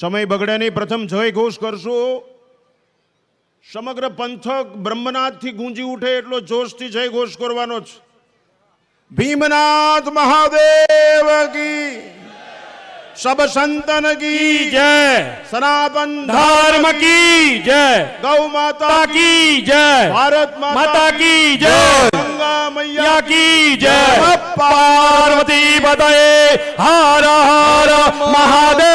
સમય બગડે નહીં પ્રથમ જય ઘોષ કરશું. સમગ્ર પંથક બ્રહ્મનાથથી ગુંજી ઉઠે એટલો જોશથી જય ઘોષ કરવાનો છે ભીમનાથ મહાદેવ કી સબ સંતન કી જય. સનાતન ધર્મ કી જય. ગૌ માતા કી જય. ભારત માતા કી જય. ગંગા મૈયા કી જય. પાર્વતી બતાએ હર હર મહાદેવ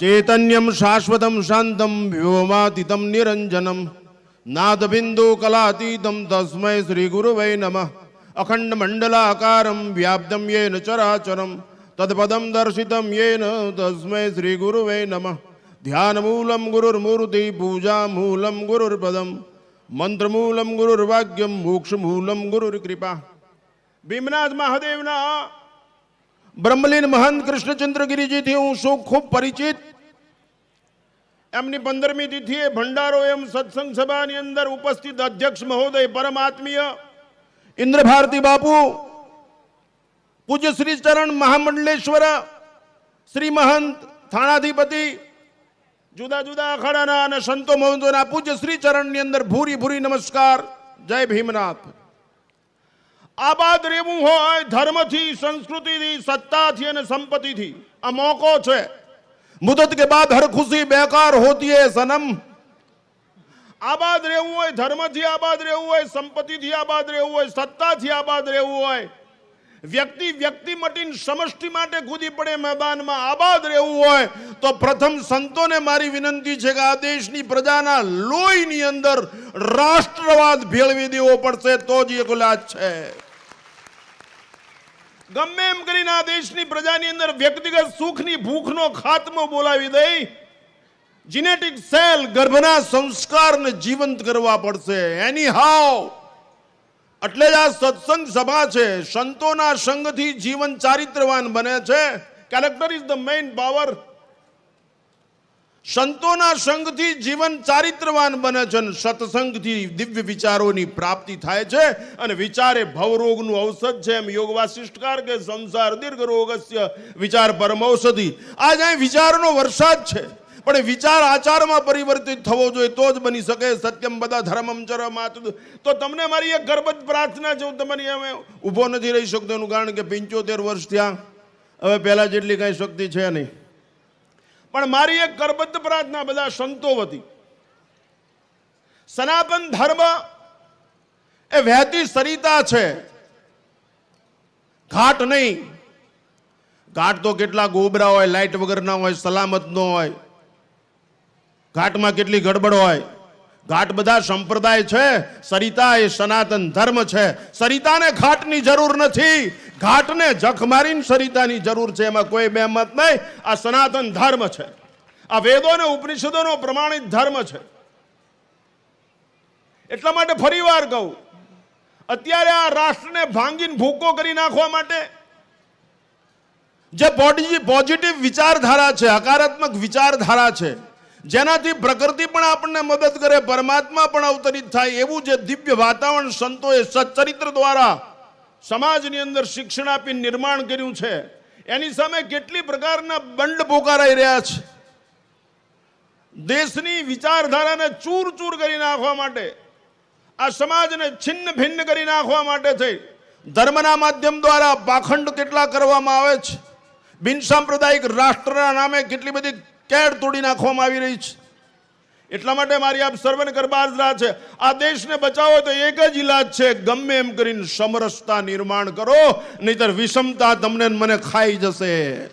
ચૈતન્યમ શાશ્વતમ શાંતમ વ્યોમાતીતમ નિરંજનમ નાદબિંદુ કલાતીતમ તસ્મૈ શ્રી ગુરુવૈ નમઃ અખંડ મંડલાકારમ વ્યાપ્તમ યેન ચરાચરમ તદપદમ દર્શિતમ યેન તસ્મૈ શ્રી ગુરુવૈ નમઃ ધ્યાનમૂલમ ગુરુર્મૂર્તિ પૂજામૂલમ ગુરુર્પદમ મંત્રમૂલમ ગુરુર્વાક્યમ મોક્ષમૂલમ ગુરુર્કૃપા. ભીમનાથ મહાદેવના બ્રહ્મલીન મહંત કૃષ્ણચંદ્રગીરીજીથી હું શું ખૂબ પરિચિત? એમની પંદરમી તિથિએ ભંડારો એમ સત્સંગ સભાની અંદર ઉપસ્થિત અધ્યક્ષ મહોદય પરમાત્મીય ઇન્દ્રભારતી બાપુ, પૂજ્ય શ્રી ચરણ મહામંડલેશ્વર, શ્રી મહંત, થાણાધિપતિ જુદા જુદા અખાડાના અને સંતો મહંતોના પૂજ્ય શ્રી ચરણની અંદર ભૂરી ભૂરી નમસ્કાર. જય ભીમનાથ. આબાદ રહેવું હોય ધર્મથી, સંસ્કૃતિથી, સત્તાથી અને સંપત્તિથી. આ મોકો છે. મુદત કે બાદ હર ખુશી બેકાર હોતી હે સનમ. આબાદ રહેવું હોય ધર્મથી આબાદ રહેવું હોય, સંપત્તિથી આબાદ રહેવું હોય, સત્તાથી આબાદ રહેવું હોય વ્યક્તિ વ્યક્તિ મટીને સમષ્ટિ માટે કૂદી પડે, મેદાનમાં આબાદ રહેવું હોય, તો પ્રથમ સંતોને મારી વિનંતી છે કે આ દેશની પ્રજાના લોહીની અંદર રાષ્ટ્રવાદ ભેળવી દેવો પડશે, તો જ એ ગુલાજ છે. ગમે એમ કરીને આ દેશની પ્રજાની અંદર વ્યક્તિગત સુખની ભૂખનો ખાત્મો બોલાવી દઈ, જીનેટિક સેલ ગર્ભના સંસ્કારને જીવંત કરવા પડશે. એની હાવ એટલે જ આ સત્સંગ સભા છે. સંતોના સંગથી જીવન ચારિત્રવાન બને છે. Character is the main power સંતોના સંગથી જીવન ચારિત્રવાન બને છે અને સત્સંગથી દિવ્ય વિચારોની પ્રાપ્તિ થાય છે અને વિચારે ભવરોગનું ઔષધ છે એમ યોગ વાસિષ્ઠકાર કે સંસાર દીર્ઘ રોગસ્ય વિચાર પરમ ઔષધિ. આજ અહીં વિચારનો વરસાદ છે. પણ વિચાર આચારમાં પરિવર્તિત થવો જોઈએ, તો જ બની શકે. સત્યમ બધા ધર્મમ ચરમ તો તમને મારી એક ગર્ભત પ્રાર્થના છે, હું તમારી અમે ઊભો નથી રહી શકતો એનું કારણ કે પંચોતેર વર્ષ થયા. હવે પહેલાં જેટલી કાંઈ શક્તિ છે નહીં. પણ મારી એક કરબદ્ધ પ્રાર્થના બધા સંતો હતી સનાતન ધર્મ એ વહેતી સરિતા છે. ઘાટ નહીં. ઘાટ તો કેટલા ગોબરા હોય લાઇટ વગરના હોય, સલામત ન હોય. ઘાટમાં કેટલી ગડબડ હોય? ઘાટ બધા સંપ્રદાય છે, સરિતા એ સનાતન ધર્મ છે. સરિતાને ઘાટની જરૂર નથી. ઘાટને જખ મારીને સરિતાની જરૂર છે, એમાં કોઈ બે મત નહીં. આ સનાતન ધર્મ છે. આ વેદો અને ઉપનિષદોનો પ્રમાણિત ધર્મ છે. એટલા માટે ફરીવાર કહું, અત્યારે આ રાષ્ટ્રને ભાંગીને ભૂકો કરી નાખવા માટે જે પોઝિટિવ પોઝિટિવ વિચારધારા છે, હકારાત્મક વિચારધારા છે જેનાથી પ્રકૃતિ પણ આપણને મદદ કરે, પરમાત્મા પણ અવતરિત થાય એવું જે દિવ્ય વાતાવરણ સંતોએ સચ્ચરિત્ર દ્વારા સમાજની અંદર શિક્ષણ આપી નિર્માણ કર્યું છે, એની સામે કેટલી પ્રકારના બંડ પોકારાઈ રહ્યા છે. દેશની વિચારધારાને ચૂર ચૂર કરી નાખવા માટે, આ સમાજને છિન્ન ભિન્ન કરી નાખવા માટે થઈ, ધર્મના માધ્યમ દ્વારા પાખંડ કેટલા કરવામાં આવે છે, બિન સાંપ્રદાયિક રાષ્ટ્રના નામે કેટલી બધી કેડ તોડી નાખવામાં આવી રહી છે. એટલા માટે મારી આપ સર્વને ગરબાજરા છે. આ દેશને બચાવો તો એક જ ઇલાજ છે. ગમે એમ કરીને સમરસતા નિર્માણ કરો, નહીતર વિષમતા તમને મને ખાઈ જશે.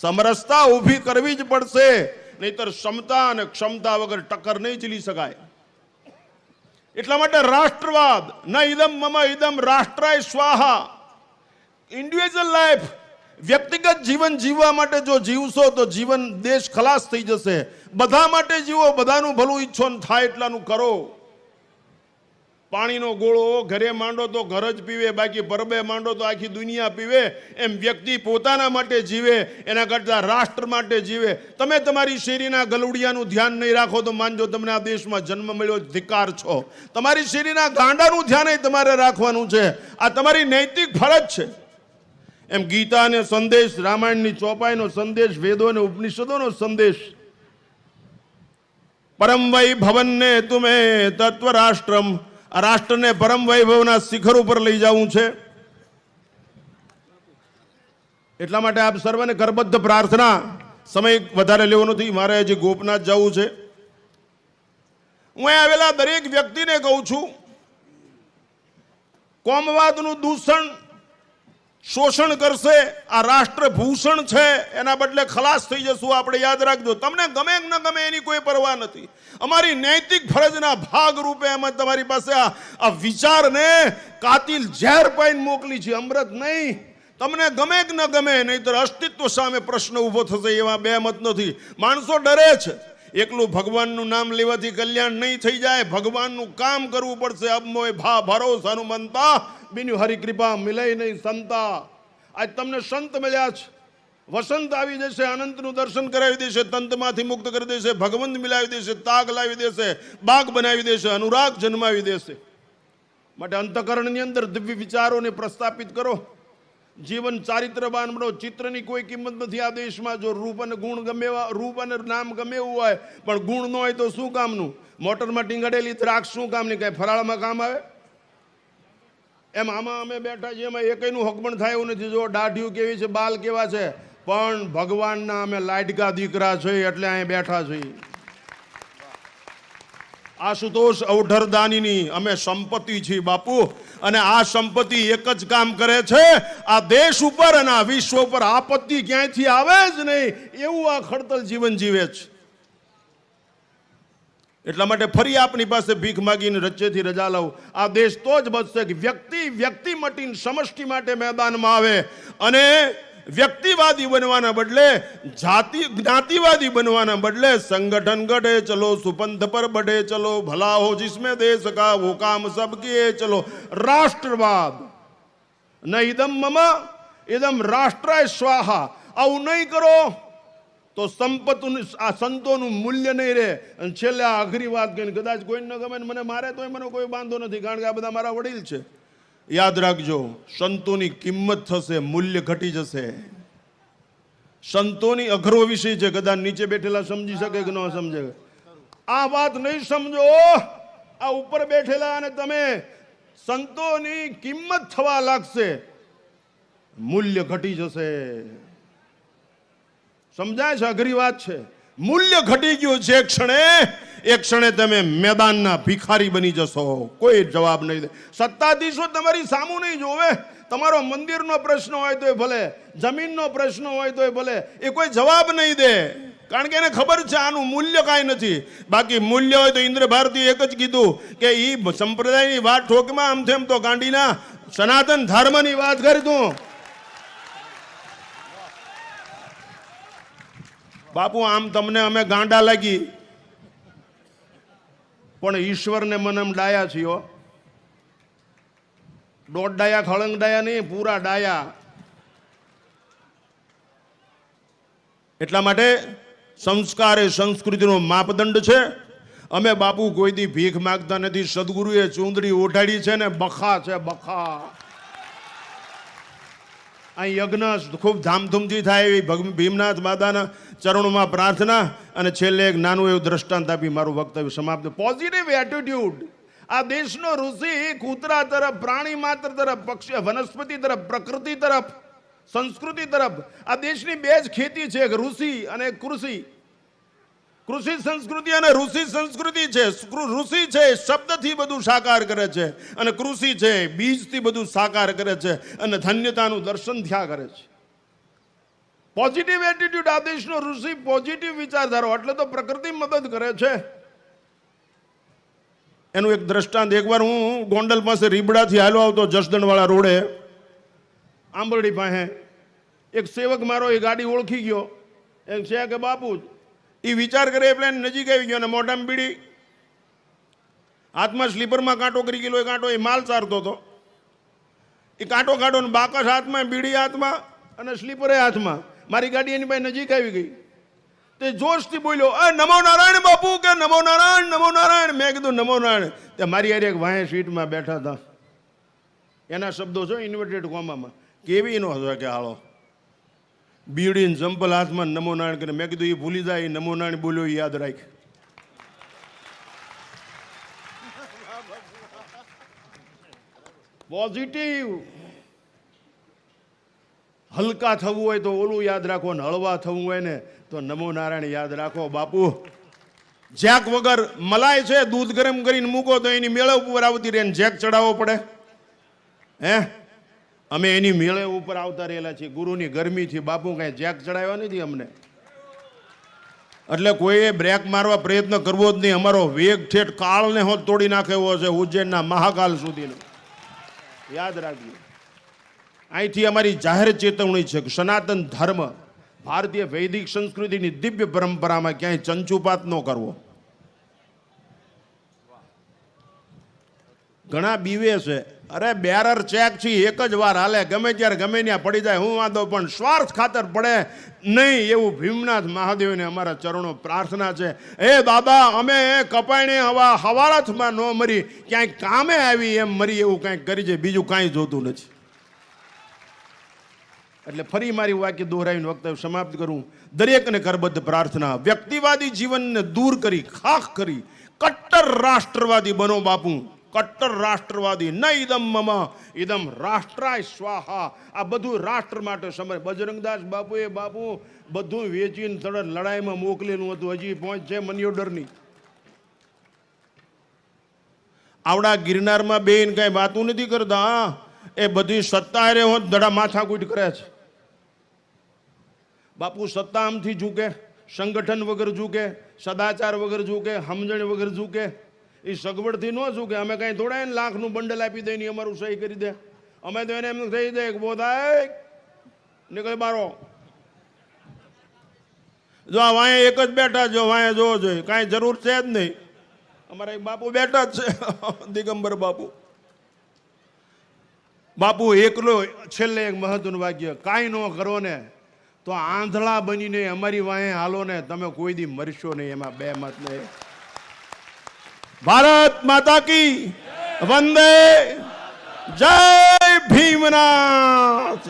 સમરસતા ઊભી કરવી જ પડશે. નહીતર ક્ષમતા અને ક્ષમતા વગર ટક્કર નહીં ચીલી શકાય. એટલા માટે રાષ્ટ્રવાદ, ન ઇદમ મમ ઇદમ રાષ્ટ્રાય સ્વાહા. ઇન્ડિવિજ્યુઅલ લાઈફ વ્યક્તિગત જીવન જીવવા માટે જો જીવશો તો જીવન દેશ ખલાસ થઈ જશે. બધા માટે જીવો, બધાનું ભલું ઈચ્છો થાય એટલાનું કરો. પાણીનો ગોળો, ઘરે માંડો તો ઘર જ પીવે, બાકી પરબે માંડો તો આખી દુનિયા પીવે. એમ વ્યક્તિ પોતાના માટે જીવે, એના કરતાં રાષ્ટ્ર માટે જીવે. તમે તમારી શેરીના ગલુડિયાનું ધ્યાન નહીં રાખો તો માનજો તમને આ દેશમાં જન્મ મળ્યો ધિકાર છો. તમારી શેરીના ગાંડાનું ધ્યાન તમારે રાખવાનું છે. આ તમારી નૈતિક ફરજ છે. એમ ગીતાને સંદેશ, રામાયણની ચોપાઈનો સંદેશ વેદો અને ઉપનિષદોનો સંદેશ. પરમ વૈભવનને તુમે તત્વ રાષ્ટ્રમ આ રાષ્ટ્રને પરમ વૈભવના શિખર ઉપર લઈ જવું છે. એટલા માટે આપ સર્વને કરબદ્ધ પ્રાર્થના, સમય વધારે લેવો નથી, મારે હજી ગોપનાથ જવું છે. હું અહીં આવેલા દરેક વ્યક્તિને કહું છું, કોમવાદનું દૂષણ શોષણ કરશે, આ રાષ્ટ્ર ભૂષણ છે, એના બદલે ખલાસ થઈ જશું, આપણે યાદ રાખજો. તમને ગમે ન ગમે એની કોઈ પરવા નથી. અમારી નૈતિક ફરજના ભાગ રૂપે અમે તમારી પાસે આ આ વિચારને કાતિલ ઝેર પાઈને મોકલી છે. અમૃત નહીં. તમને ગમે કે ન ગમે, નહીતર અસ્તિત્વ સામે પ્રશ્ન ઊભો થશે, એવા બે મત નથી. માણસો ડરે છે. એકલું ભગવાનનું નામ લેવાથી કલ્યાણ નહીં થઈ જાય. ભગવાનનું કામ કરવું પડશે. અબમોય ભા ભરોસ હનુમંતા બિનુ હરિકૃપા મિલય નહીં સંતા. આજ તમને સંત મળ્યા છે. વસંત આવી જશે, અનંતનું દર્શન કરાવી દેશે, તંતમાંથી મુક્ત કરી દેશે, ભગવંત મિલાવી દેશે, તાગ લાવી દેશે, બાગ બનાવી દેશે, અનુરાગ જન્માવી દેશે. માટે અંતકરણની અંદર દિવ્ય વિચારોને પ્રસ્થાપિત કરો. જીવન ચારિત્રવાન બનો ચિત્રની કોઈ કિંમત નથી. આ દેશમાં જો રૂપ અને ગુણ ગમે રૂપ અને નામ ગમે એવું હોય, પણ ગુણ ન હોય તો શું કામનું? મોટરમાં ટીંગાડેલી દ્રાક્ષ શું કામની? કાંઈ ફરાળમાં કામ આવે? એમ આમાં અમે બેઠા છીએ, એમાં એકયનું હકમણ થાય એવું નથી. જો દાઢિયું કેવી છે, બાલ કેવા છે? પણ ભગવાનના અમે લાડકા દીકરા છીએ એટલે અહીં બેઠા છીએ. આશુતોષ અવઢરદાનીની અમે સંપત્તિ છીએ બાપુ. અને આ સંપત્તિ એક જ કામ કરે છે, આ દેશ ઉપર અને આ વિશ્વ ઉપર આપત્તિ ક્યાંયથી આવે જ નહીં, એવું આ ખડતલ જીવન જીવે છે. એટલા માટે ફરી આપની પાસે ભીખ માગીને રચ્ચેથી રજા લઉં. આ દેશ તો જ બચશે કે વ્યક્તિ વ્યક્તિ મટીને સમષ્ટિ માટે મેદાનમાં આવે. અને વ્યક્તિવાદી બનવાના બદલે, જાતિ, જ્ઞાતિવાદી બનવાના બદલે સંગઠન ગઢે ચલો, સુપંથ પર બઢે ચલો ભલા હો જિસમે દેશ કા વો કામ સબકે ચલો. રાષ્ટ્રવાદ. ન ઇદમ મમ ઇદમ રાષ્ટ્રાય સ્વાહા. આવું નહીં કરો, તો સંપત્તિનું, આ સંતોનું મૂલ્ય નહીં રહે. અને છેલ્લે આખરી વાત કહીને કદાચ કોઈને ન ગમે મને મારે તોય મને કોઈ વાંધો નથી, કારણ કે આ બધા મારા વડીલ છે. યાદ રાખજો, સંતોની કિંમત થશે, મૂલ્ય ઘટી જશે. સંતોની અઘરો વિષય છે, કદાચ નીચે બેઠેલા સમજી શકે કે ન સમજે. આ વાત નહીં સમજો. આ ઉપર બેઠેલા અને તમે સંતોની કિંમત થવા લાગશે. મૂલ્ય ઘટી જશે. સમજાય છે, અઘરી વાત છે. મૂલ્ય ઘટી ગયું છે ક્ષણે એક ક્ષણે તમે મેદાનના ભિખારી બની જશો. કોઈ જવાબ નહીં દે. સત્તાધીશો તમારી સામું નહીં જોવે. તમારો મંદિરનો પ્રશ્ન હોય તોય ભલે, જમીનનો પ્રશ્ન હોય તોય ભલે, એ કોઈ જવાબ નહીં દે. કારણ કે એને ખબર છે આનું મૂલ્ય કાંઈ નથી. બાકી મૂલ્ય હોય તો ઇન્દ્ર ભારતી એક જ કીધું કે એ સંપ્રદાયની વાત ઠોકમાં આમ તેમ તો ગાંડીના સનાતન ધર્મની વાત કરી તું બાપુ, આમ તમને અમે ગાંડા લાગી. પણ ઈશ્વરને મને ડાયા છીએ. દોઢ ડાયા, ખળંગ ડાયા નહીં, પૂરા ડાયા. એટલા માટે સંસ્કાર એ સંસ્કૃતિનો માપદંડ છે. અમે બાપુ કોઈ દી ભીખ માગતા નથી, સદગુરુએ ચૂંદડી ઓઢાડી છે ને બખા છે, બખા. અહીં યજ્ઞ ખૂબ ધામધૂમથી થાય એવી ભીમનાથ દાદાના ચરણોમાં પ્રાર્થના અને છેલ્લે એક નાનું એવું દ્રષ્ટાંત આપી મારું વક્તવ્ય સમાપ્ત. પોઝિટિવ એટીટ્યુડ આ દેશનો ઋષિ કૂતરા તરફ, પ્રાણી માત્ર તરફ, પક્ષી, વનસ્પતિ તરફ, પ્રકૃતિ તરફ, સંસ્કૃતિ તરફ. આ દેશની બે જ ખેતી છે, એક ઋષિ અને એક કૃષિ. કૃષિ સંસ્કૃતિ અને ઋષિ સંસ્કૃતિ છે. ઋષિ છે શબ્દથી બધું સાકાર કરે છે અને કૃષિ છે બીજથી બધું સાકાર કરે છે અને ધન્યતાનું દર્શન થયા કરે છે. પોઝિટિવ એટીટ્યુડ આ દેશનો ઋષિ પોઝિટિવ વિચારધારો એટલે તો પ્રકૃતિ મદદ કરે છે. એનું એક દ્રષ્ટાંત, એકવાર હું ગોંડલ પાસે રીબડાથી હાલો આવતો જસદણવાળા રોડે, આંબરડી પાસે, એક સેવક મારો એ ગાડી ઓળખી ગયો. એમ છે કે બાપુ એ વિચાર કરે એટલે નજીક આવી ગયો અને મોઢામાં બીડી. હાથમાં સ્લીપરમાં કાંટો કરી ગયેલો એ કાંટો એ માલ ચારતો હતો. એ કાંટો કાઢો ને બાકસ હાથમાં, બીડી હાથમાં અને સ્લીપરે હાથમાં. મારી ગાડી એની પાસે નજીક આવી ગઈ. તે જોશથી બોલ્યો, અ, નમો નારાયણ બાપુ કે નમો નારાયણ નમો નારાયણ? મેં કીધું, નમો નારાયણ. તે મારી યાર એક વાંહે સીટમાં બેઠા હતા. એના શબ્દો છો ઇન્વર્ટેડ કોમામાં કેવી નો હતો કે હાલો. બીડીને ચંપલ હાથમાં નમો નારાયણ કરીને મેં કીધું એ ભૂલી જાય એ નમો નારાયણ બોલ્યો યાદ રાખ. પોઝિટિવ હલકા થવું હોય તો ઓલું યાદ રાખો ને હળવા થવું હોય ને તો નમો નારાયણ યાદ રાખો, બાપુ. જેક વગર મલાઈ છે, દૂધ ગરમ કરીને મૂકો તો એની મેળવ ઉપર આવતી રહે જેક ચડાવવો પડે. હે? અમે એની મેળે ઉપર આવતા રહેલા છીએ. ગુરુની ગરમીથી બાપુ કાંઈ જેક ચડાવ્યા નથી અમને? એટલે કોઈએ બ્રેક મારવા પ્રયત્ન કરવો જ નહીં. અમારો વેગ ઠેઠ કાળને હોત તોડી નાખે છે ઉજ્જૈનના મહાકાલ સુધીનો. યાદ રાખજો. અહીંથી અમારી જાહેર ચેતવણી છે સનાતન ધર્મ ભારતીય વૈદિક સંસ્કૃતિની દિવ્ય પરંપરામાં ક્યાંય ચંચુપાત ન કરવો. ઘણા બીવે છે અરે બેરર ચેક છે, એક જ વાર હાલે. ગમે ત્યારે ગમે ત્યાં પડી જાય, હું વાંધો, પણ સ્વાર્થ ખાતર પડે નહીં એવું ભીમનાથ મહાદેવને અમારા ચરણો પ્રાર્થના છે. એ બાબા, અમે કપાયણી હવા, હવાળથમાં ન મરી, ક્યાંય કામે આવી એમ મરી એવું કાંઈક કરી છે, બીજું કાંઈ જોતું નથી. એટલે ફરી મારી વાક્ય દોહરાવીને વક્તવ્ય સમાપ્ત કરું. દરેકને કરબદ્ધ પ્રાર્થના. વ્યક્તિવાદી જીવનને દૂર કરી, ખાખ કરી. કટ્ટર રાષ્ટ્રવાદી બનો બાપુ. કટ્ટર રાષ્ટ્રવાદી. ન ઇદમ મમ ઇદમ રાષ્ટ્રાય સ્વાહા. આ બધું રાષ્ટ્ર માટે સમય બજરંગદાસ બાપુએ બાપુ બધું વેચીને તરત લડાઈમાં મોકલેલું હતું. હજી પહોંચ છે મનિયોડરની આવડા ગિરનારમાં બેન કાંઈ વાતું નથી કરતા એ બધી સત્તા રે હોત, દડા માથાકૂટ કરે છે. બાપુ સત્તા આમથી ઝૂકે, સંગઠન વગર ઝૂકે, સદાચાર વગર ઝૂકે સમજણ વગર ઝૂકે. એ સગવડથી ન કે અમે કાંઈ થોડા એને લાખનું બંડલ આપી દઈએ ને અમારું સહી કરી દે. અમે તો એને એમ થઈ દે કે બોધાય નીકળે બારો. જો આ વાંહે એક જ બેઠા જો વાંહે જોવો જોઈએ કાંઈ જરૂર છે જ નહીં. અમારા એક બાપુ બેઠા જ છે, દિગંબર બાપુ. બાપુ એકલો, છેલ્લે એક મહત્વનું વાક્ય, કાંઈ ન કરો ને, તો આંધળા બનીને અમારી વાંહે હાલો ને, તમે કોઈ દી મરશો નહીં. એમાં બે મત નહીં ભારત માતા કી વંદે. જય ભીમનાથ.